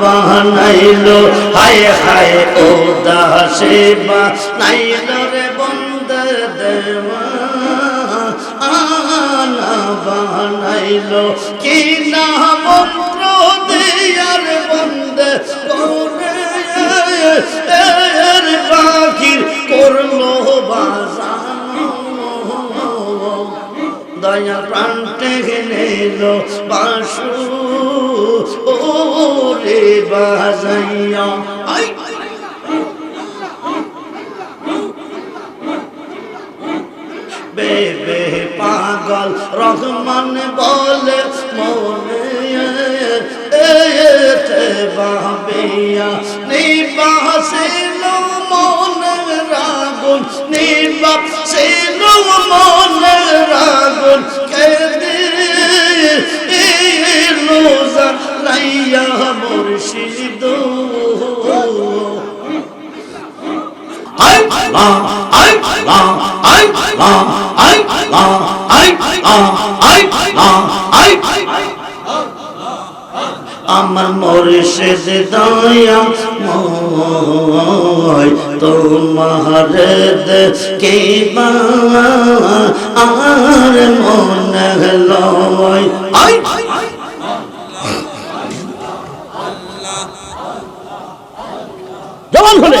বানাইলো। হায় হায় ও দাসে বানাইলো রে বন্দে দেওয়া। বানাইলো। কি না মন্ত্র দিয়ার বন্দে করে এর পাখির করল বাজানো দয়া টেকে নিল বাসু। ওরে বাজাইয়া। আই। বেবে পাগল, রহমান বলে মনে এতে বাবিয়া নিবাসিল মনে রাগুন নিবাসিল মনে রাগুন কেদে রোজা লাইয়া মুর্শিদ আই লা আই লা আই লা আই লা আই লা আই লা আই আমার মরিষেদ দয়া ময় তোমার কে আর মনে লয় জবান খুলে।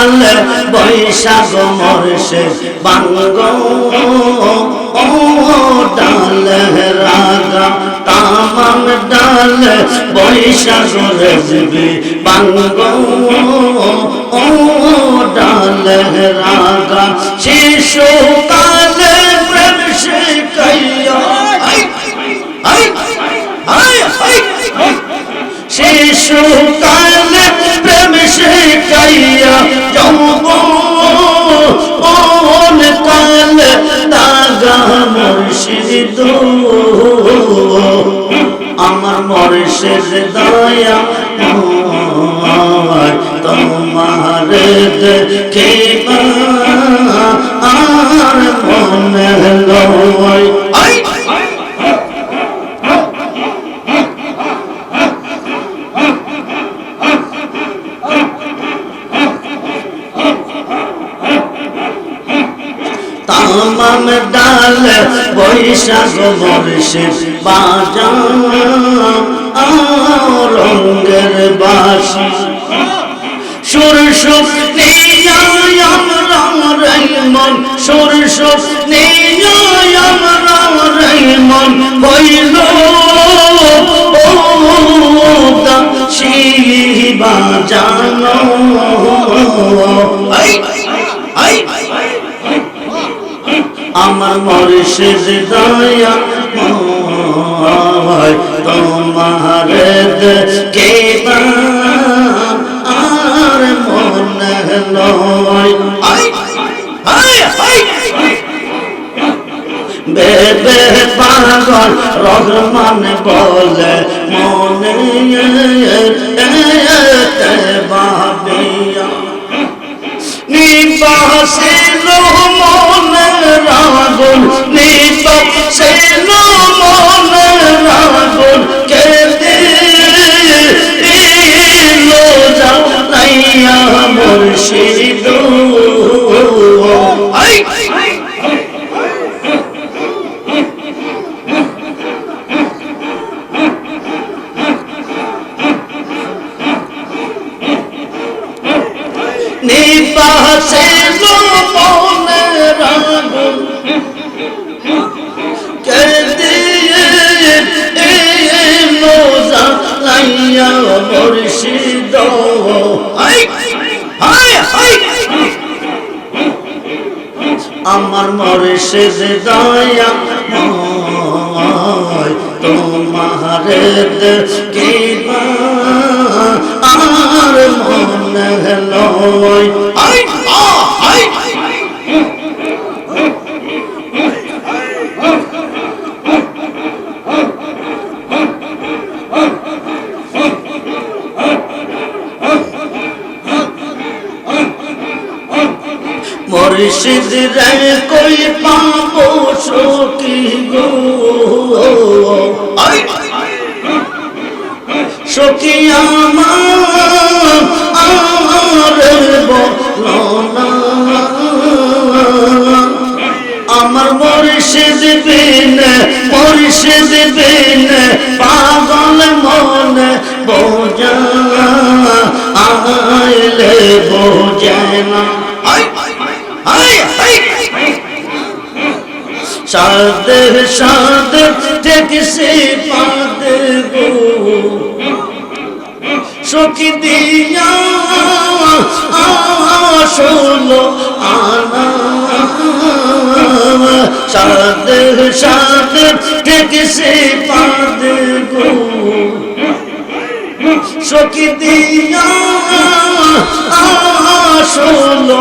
ডাল বৈশাখ মরশে বাঙ্গ। ডাল রাগা তামাম ডাল বৈশাখ রেজবি বাঙ্গ। ডাল রাগা শিশু কালে প্রেম শিখাইয়া। শিশু কালে প্রেম শিখাইয়া যৌবন কালে দাগা মুর্শিদ আমার মরিষের দয়া তোমার দেখে বৈশাখ বর্ষে বাজা রঙ্গের বাসি। সুর সুখ মন, সুর সুখ মন, হইল শিবা জানো আই আই। আমার মর্ষিদ দয়া ময় তোমার কে আর মন বেবে পাগল রহমান বলে মনে বাবিয়া নিবাসিল মনের রাগুন নিবাসিল মনে রাগুন আমার মর্ষেদ দয়া তোমারে তোমার কি আর মনে লয় আই আ আই মুর্শিদ রে কই পাবো সখী গো। সখী আমার আমার মুর্শিদ বিন মুর্শিদ বিন, পাগল মন বোঝা। আইলে বোঝে না। আই আই আই সাদ সাদ দেখছে পাদ গো। সখী দিয়া আসলো আনা। সাদ সাদ দেখছে পাদ গো। সখী দিয়া আসলো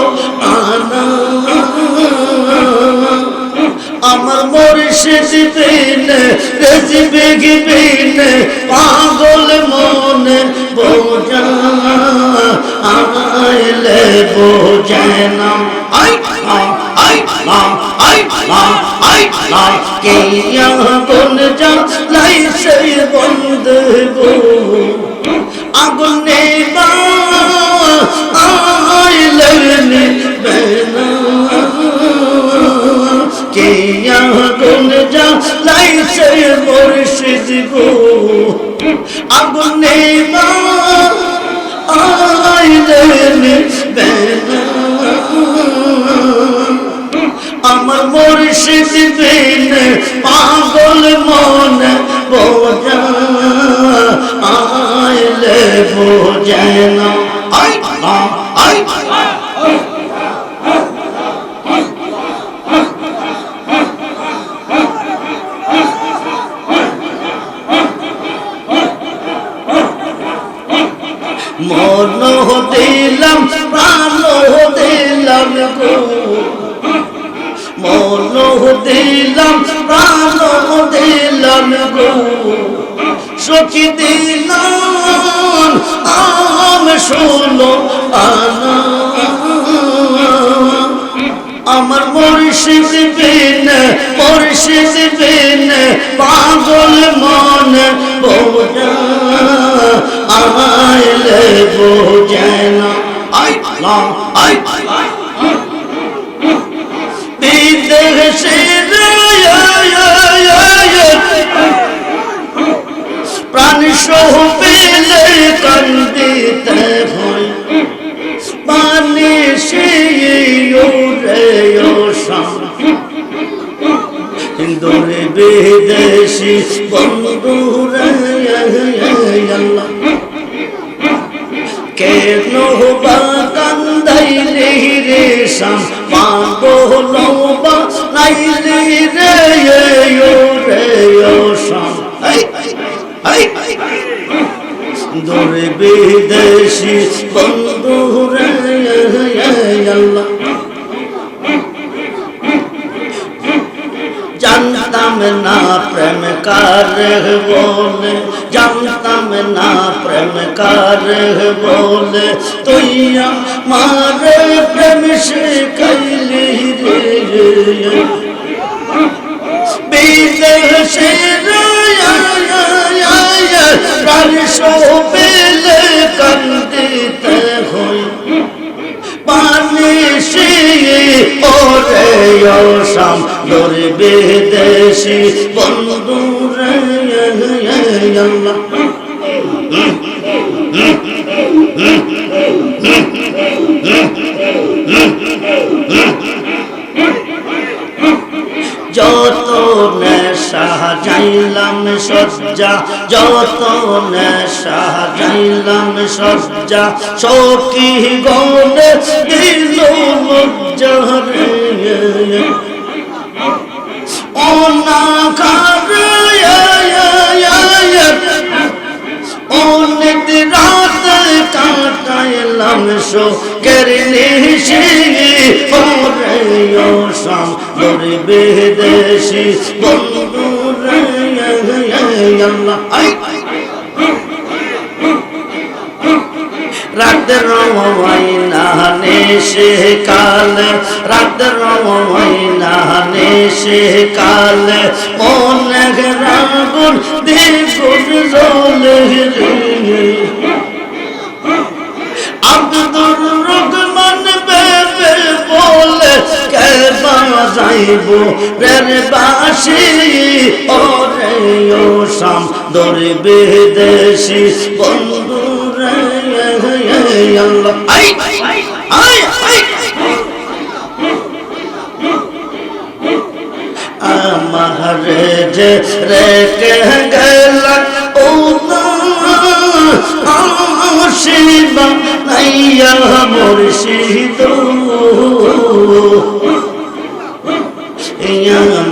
আনা। আমার মরিষিদ বিন রেজিবে গিবিন, পাগল মনে বোঝা আইলে বোঝে না। আই আই আই আই নাম কে আগুন যা লাইছে বন্ধ গো। আগুন নেবা আইলে বেনা কে আগুন যা লাইছে মুর্শিদ গো? আগুনে মা আইলেন আমার মুর্শিদ বিন পাগল মন বোঝা আইলে বোঝে না। আই আই দিলাম আম শোনো আনা। আমার মুর্শিদ বিন মুর্শিদ বিন, পাগল মন বোঝা। আইলে বোঝে না। আই না আই বিদেশের প্রাণ সহ পেলে কান্দিতে ভয় পানি সে হিন্দুরে বিদেশি বন্ধুরা আল্লাহ কেন বা কান্দাইলে রে শাম। পাগল বা নাইলে রে ওই বিদেশি বন্ধু রে আল্লাহ জানতাম না প্রেম কার বলে জানতাম না প্রেম কার বলে তুই আমার প্রেম শিখাইলি রে বিদেশে রায় রায় রায় রায় কান্দিতে হই পানি সে ওরে শাম দূর বিদেশি বন্ধু রে। যাইলাম সজ্জা যত নেশা যাইলাম সজ্জা সখী গনে দিল লজ্জারে অনাকার, অনেক রাত কাটাইলাম সো কেরলি সে ওরে শাম দরে বেদেশি বন্ধু রাত রমাইনা নেশে কাল রাত রমাইনা নেশে কাল। মন রাগুন দেখুন জলে আব্দুর রহমান বেবে বলে কে বাজাইব রের বাসি? ওরে ও শাম দরে বেদেশি বন্ধু রে আল্লাহ আই আই আই আমার যে রেখে গেল ও শিবা নাইয়া মুর্শিদ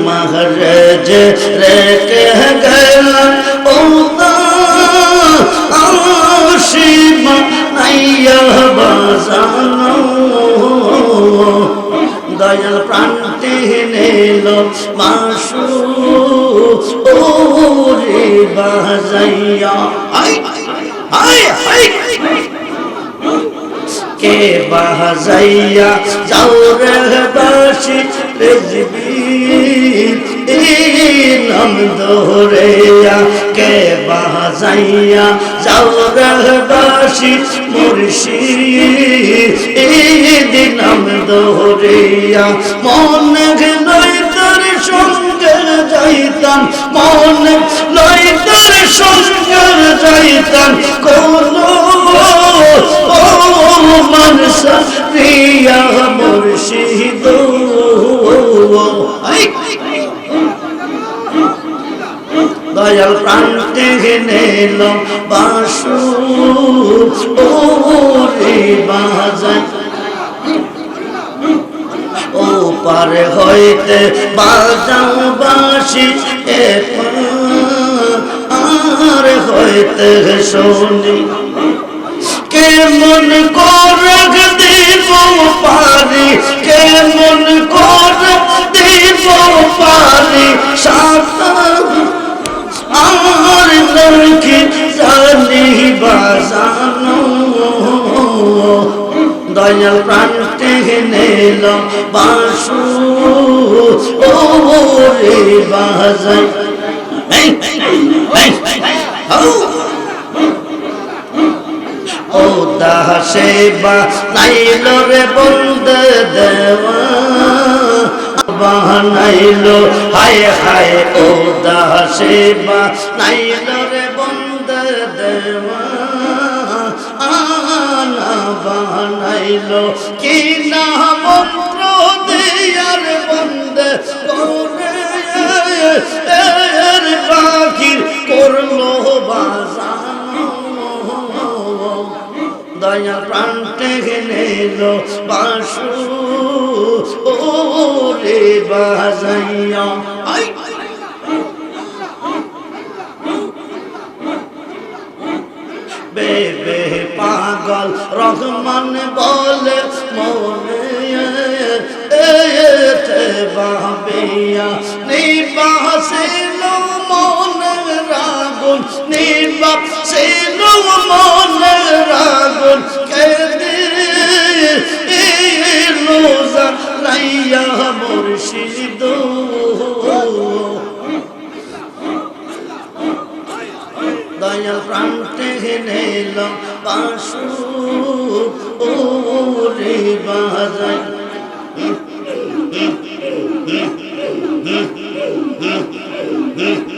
মহারাজ রেখে গেল দয়াল প্রান্তে নিল মাসু। ওরে বাজাইয়া। কে বাজাইয়া? যাও রে বাসি রেজবি। নাম দোরেয়া কে বাজাইয়া যাও রে বাসি মুর্শি নাম দোরেয়া মন লই তোর সঙ্গে যাইতাম, মন লই তোর সঙ্গে যাইতাম। কোনো ও মনসা রিয়া মুর্শিদ দয়াল প্রান্তে নিল বাসু ও রে বাজায়। ও পারে হইতে বাজাও বাসি এ আর হইতে শুনি। কেমন করে দিব পারি কেমন করে দিব পারি সাঁতার আমার লড়কি জানি বাজানো। দয়াল প্রান্তে নিল বাসু। ও রে বাজাই। ও দাসে বা নাইল রে বন্ধ দেওয়া। বানাইলো। হায় হায় ও দাসে বা নাইল রে বন্ধ দেওয়া। বানাইলো। কি না মন্ত্র দেয়ার করে। এর পাখির করল বাজানো। দয়া প্রান্তে নিল বাসু। ও রে বাজাইয়া বেবে পাগল রহমান বলে মনে বাবিয়া নিবাসিল মনের রাগুন নিবাসিল মনের মুর্শিদ দয়াল প্রাণ টেনে এলাম পাশু ওরে বাজায়। মোহাম্মদ